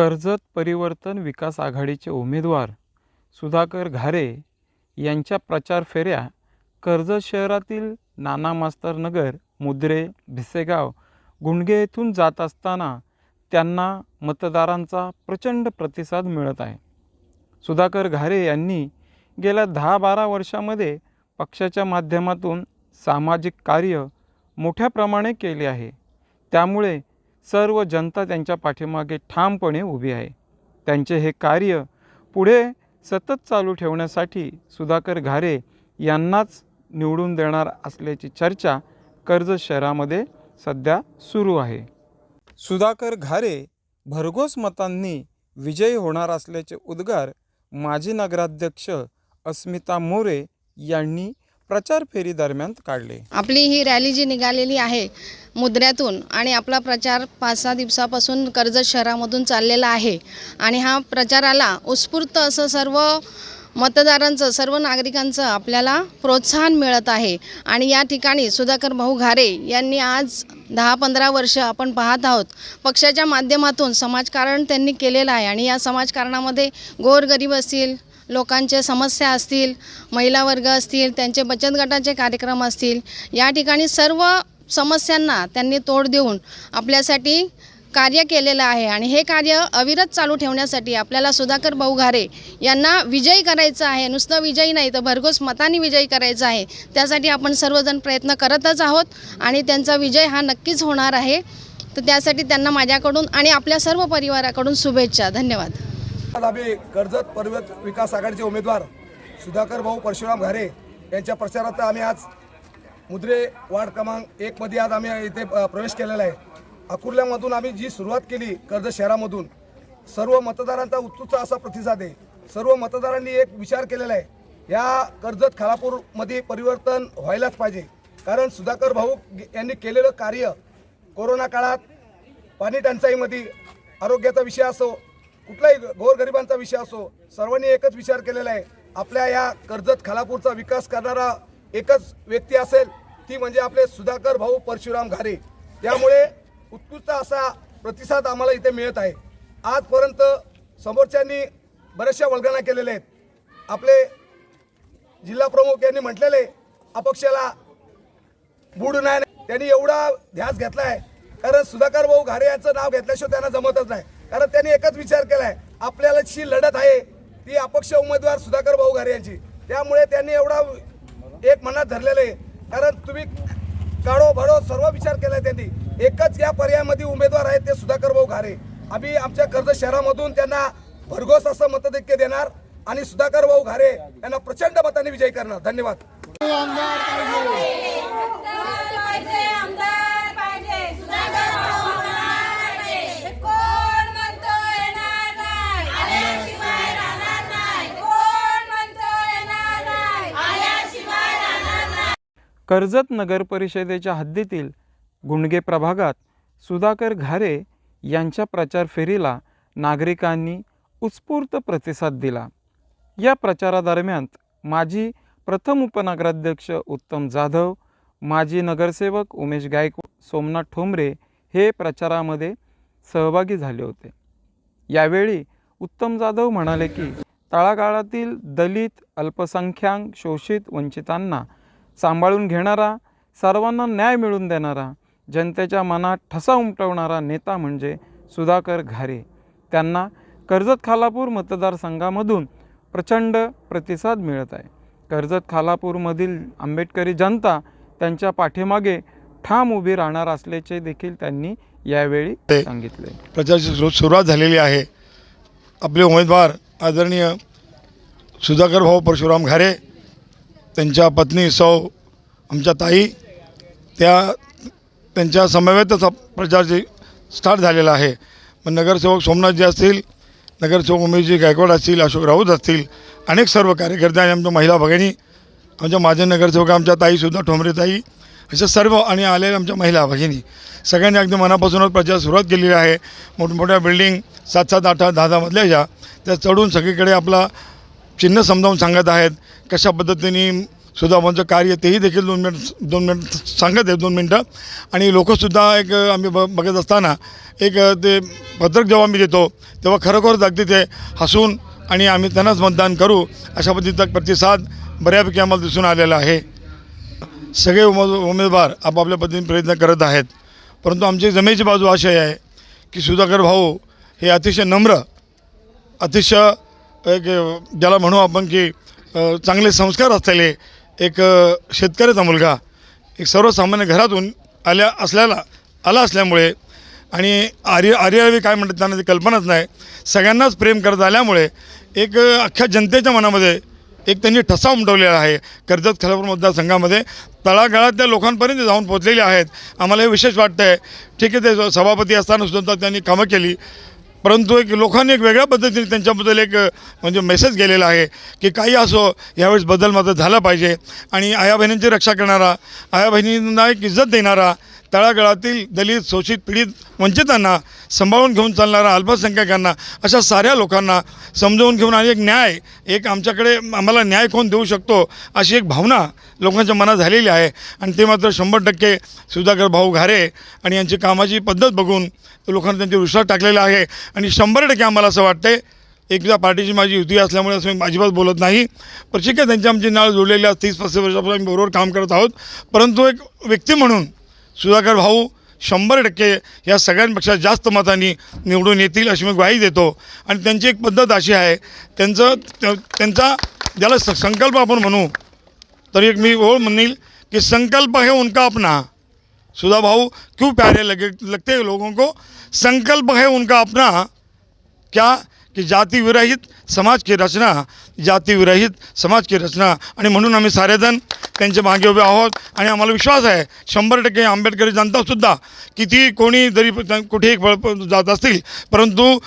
कर्जत परिवर्तन विकास आघाडीचे उमेदवार सुधाकर घारे यांच्या प्रचार फेऱ्या कर्जत शहरातील नाना मास्तर नगर मुद्रे भिसेगाव गुंडगे येथून जात असताना त्यांना मतदारांचा प्रचंड प्रतिसाद मिळत आहे. सुधाकर घारे यांनी गेल्या दहा बारा वर्षामध्ये पक्षाच्या माध्यमातून सामाजिक कार्य मोठ्या प्रमाणे केले आहे. त्यामुळे सर्व जनता त्यांच्या पाठीमागे ठामपणे उभी आहे. त्यांचे हे कार्य पुढे सतत चालू ठेवण्यासाठी सुधाकर घारे यांनाच निवडून देणार असल्याची चर्चा कर्जत शहरामध्ये सध्या सुरू आहे. सुधाकर घारे भरघोस मतांनी विजयी होणार असल्याचे उद्गार माजी नगराध्यक्ष अस्मिता मोरे यांनी प्रचार फेरी दरम्यान काढले. आपली ही रॅली जी निघालेली आहे मुद्र्यातून आणि आपला प्रचार पाच सहा दिवसापासून कर्जत शहरामधून चाललेला आहे आणि हा प्रचाराला उत्स्फूर्त असं सर्व मतदारांचं सर्व नागरिकांचं आपल्याला प्रोत्साहन मिळत आहे. आणि या ठिकाणी सुधाकर भाऊ घारे यांनी आज दहा पंधरा वर्ष आपण पाहत आहोत. पक्षाच्या माध्यमातून समाजकारण त्यांनी केलेलं आहे आणि या समाजकारणामध्ये गोरगरीब असतील लोकांच्या समस्या असतील महिला वर्ग असतील त्यांचे बचत गटाचे कार्यक्रम असतील या ठिकाणी सर्व समस्यांना त्यांनी तोड देऊन आपल्यासाठी कार्य केलेलं आहे आणि हे कार्य अविरत चालू ठेवण्यासाठी आपल्याला सुधाकर भाऊ घारे यांना विजयी करायचं आहे. नुसतं विजयी नाही तर भरघोस मताने विजयी करायचं आहे. त्यासाठी आपण सर्वजण प्रयत्न करतच आहोत आणि त्यांचा विजय हा नक्कीच होणार आहे. तर त्यासाठी त्यांना माझ्याकडून आणि आपल्या सर्व परिवाराकडून शुभेच्छा. धन्यवाद. आज आम्ही कर्जत पर्वत विकास आघाडीचे उमेदवार सुधाकर भाऊ परशुराम घारे यांच्या प्रचारार्थ आम्ही आज मुद्रे वार्ड क्रमांक एकमध्ये आज आम्ही इथे प्रवेश केलेला आहे. अकुर्ल्यामधून आम्ही जी सुरुवात केली कर्जत शहरामधून सर्व मतदारांचा उत्सुक असा प्रतिसाद आहे. सर्व मतदारांनी एक विचार केलेला आहे. या कर्जत खालापूरमध्ये परिवर्तन व्हायलाच पाहिजे. कारण सुधाकर भाऊ यांनी केलेलं कार्य कोरोना काळात पाणी टंचाईमध्ये आरोग्याचा विषय असो कुठलाही गोरगरिबांचा विषय असो सर्वांनी एकच विचार केलेला आहे. आपल्या या कर्जत खालापूरचा विकास करणारा एकच व्यक्ती असेल ती म्हणजे आपले सुधाकर भाऊ परशुराम घारे. त्यामुळे उत्कृष्ट असा प्रतिसाद आम्हाला इथे मिळत आहे. आजपर्यंत समोरच्यांनी बऱ्याचशा वल्गना केलेल्या आहेत. आपले जिल्हा प्रमुख यांनी म्हटलेले अपक्षाला बुड नाही त्यांनी एवढा ध्यास घेतला आहे कारण सुधाकर भाऊ घारे यांचं नाव घेतल्याशिवाय त्यांना जमतच नाही. कारण त्यांनी एकच विचार केलाय आपल्याला जी लढत आहे ती अपक्ष उमेदवार सुधाकर भाऊ घारे यांची. त्यामुळे त्यांनी एवढा एक मनात धरलेलं आहे. कारण तुम्ही काढो भडो सर्व विचार केलाय त्यांनी. एकच या पर्यायामध्ये उमेदवार आहेत ते सुधाकर भाऊ घारे. आम्ही आमच्या कर्ज शहरामधून त्यांना भरघोस असं मतदैक्य देणार आणि सुधाकर भाऊ घारे यांना प्रचंड मताने विजय करणार. धन्यवाद. कर्जत नगर परिषदेच्या हद्दीतील गुंडगे प्रभागात सुधाकर घारे यांच्या प्रचार फेरीला नागरिकांनी उत्स्फूर्त प्रतिसाद दिला. या प्रचारादरम्यान माजी प्रथम उपनगराध्यक्ष उत्तम जाधव माजी नगरसेवक उमेश गायकवाड सोमनाथ ठोंबरे हे प्रचारामध्ये सहभागी झाले होते. यावेळी उत्तम जाधव म्हणाले की तळागाळातील दलित अल्पसंख्याक शोषित वंचितांना सांभाळून घेणारा सर्वांना न्याय मिळवून देणारा जनतेच्या मनात ठसा उमटवणारा नेता म्हणजे सुधाकर घारे. त्यांना कर्जत खालापूर मतदारसंघामधून प्रचंड प्रतिसाद मिळत आहे. कर्जत खालापूरमधील आंबेडकरी जनता त्यांच्या पाठीमागे ठाम उभी राहणार असल्याचे देखील त्यांनी यावेळी सांगितले. प्रचाराची सुरू सुरुवात झालेली आहे. आपले उमेदवार आदरणीय सुधाकर भाऊ परशुराम घारे त्यांच्या पत्नी सौ आमच्या ताई त्या त्यांच्या समवेतच प्रचार प्रचारची स्टार्ट झालेला आहे. मग नगरसेवक सोमनाथजी असतील नगरसेवक उमेशजी गायकवाड असतील अशोक राऊत असतील अनेक सर्व कार्यकर्ते आणि आमच्या महिला भगिनी आमच्या माझे नगरसेवक आमच्या ताईसुद्धा ठोंबरे ताई अशा सर्व आणि आलेल्या आमच्या महिला भगिनी. सगळ्यांनी अगदी मनापासूनच प्रचार सुरुवात केलेली आहे. मोठमोठ्या बिल्डिंग सात सात आठ आठ दहा दहा मधल्या ज्या त्या चढून सगळीकडे आपला चिन्ह समजावून सांगत आहेत. कशा पद्धतीने सुधाभाऊंचं कार्य तेही देखील दोन मिनट दोन मिनट सांगत आहे दोन मिनटं. आणि लोकंसुद्धा एक आम्ही ब बघत असताना एक ते पत्रक जेव्हा आम्ही देतो तेव्हा खरोखरच अगदी ते हसून आणि आम्ही त्यांनाच मतदान करू अशा पद्धतीचा प्रतिसाद बऱ्यापैकी आम्हाला दिसून आलेला आहे. सगळे उम उमेदवार आपापल्या पद्धतीने प्रयत्न करत आहेत. परंतु आमची जमेची बाजू अशी आहे की सुधाकर भाऊ हे अतिशय नम्र अतिशय एक ज्याला म्हणू आपण की चांगले संस्कार असलेले एक शेतकऱ्याचा मुलगा एक सर्वसामान्य घरातून आल्या असल्याला आला असल्यामुळे आणि आर्य आर्यवी काय म्हणतात त्यांना ती कल्पनाच नाही. सगळ्यांनाच प्रेम करत आल्यामुळे एक अख्ख्या जनतेच्या मनामध्ये एक त्यांनी ठसा उमटवलेला आहे. कर्जत खलापूर मतदारसंघामध्ये तळागाळातल्या लोकांपर्यंत जाऊन पोचलेले आहेत. आम्हाला हे विशेष वाटतं आहे ठीक आहे ते सभापती असताना सुद्धा त्यांनी कामं केली. परंतु एक लोकांनी एक वेगळ्या पद्धतीने त्यांच्याबद्दल एक म्हणजे मेसेज गेलेला आहे की काही असो यावेळेस बदल मात्र झाला पाहिजे. आणि आया बहिणींची रक्षा करणारा आया बहिणींना एक इज्जत देणारा तळागळातील दलित शोषित पीडित वंचितांना सांभाळून घेऊन चालणारा अल्पसंख्याकांना अशा साऱ्या लोकांना समजावून घेऊन आणि एक न्याय एक आमच्याकडे आम्हाला न्याय कोण देऊ शकतो अशी एक भावना लोकांच्या मनात झालेली आहे. आणि ते मात्र शंभर टक्के सुधाकर भाऊ घारे आणि यांची कामाची पद्धत बघून लोकांनी त्यांच्यावर विश्वास टाकलेला आहे. आणि शंभर टक्के आम्हाला असं वाटते एकदा पार्टीची माझी युती असल्यामुळे असं मी अजिबात बोलत नाही. प्रशिक्षक त्यांच्या आमची नाळ जोडलेल्या तीस पस्तीस वर्षापासून आम्ही बरोबर काम करत आहोत. परंतु एक व्यक्ती म्हणून सुधाकर भाऊ शंभर टक्के या सगळ्यांपेक्षा जास्त मतांनी निवडून येतील अशी मी ग्वाही देतो. आणि त्यांची एक पद्धत अशी आहे त्यांचं त्या- त्यांचा ज्याला स संकल्प आपण म्हणू तर एक मी ओळ म्हणेल कि संकल्प है उनका अपना. सुधा भाऊ क्यों प्यारे लगे लगते हैं लोगों को? संकल्प है उनका अपना क्या? की जाती विरहित समाज की रचना जातीविरहित समाज की रचना. आणि म्हणून आम्ही सारेजण त्यांच्या मागे उभे आहोत. आणि आम्हाला विश्वास आहे शंभर टक्के आंबेडकरी जनतासुद्धा किती कोणी जरी कुठेही पळ- जात असतील परंतु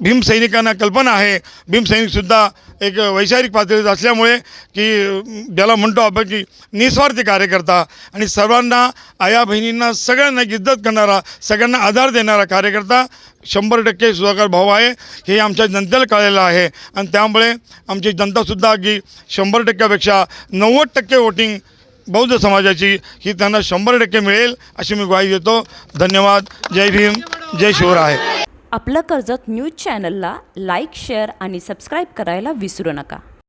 भीमसैनिकांना कल्पना आहे. भीमसैनिकसुद्धा एक वैचारिक पातळीत असल्यामुळे की ज्याला म्हणतो आपण की निस्वार्थी कार्यकर्ता. आणि सर्वांना आया बहिणींना सगळ्यांना इज्जत करणारा सगळ्यांना आधार देणारा कार्यकर्ता शंभर टक्के सुधाकर भाऊ आहे. हे आमच्या जनतेला कळलेलं आहे. आणि त्यामुळे आमची जनतासुद्धा अगदी शंभर टक्क्यापेक्षा नव्वद टक्के वोटिंग बौद्ध समाजाची ही त्यांना शंभर टक्के मिळेल अशी मी ग्वाही देतो. धन्यवाद. जय भीम. जय शिवराय. आपलं कर्जत न्यूज चॅनलला लाईक शेअर आणि सबस्क्राईब करायला विसरू नका.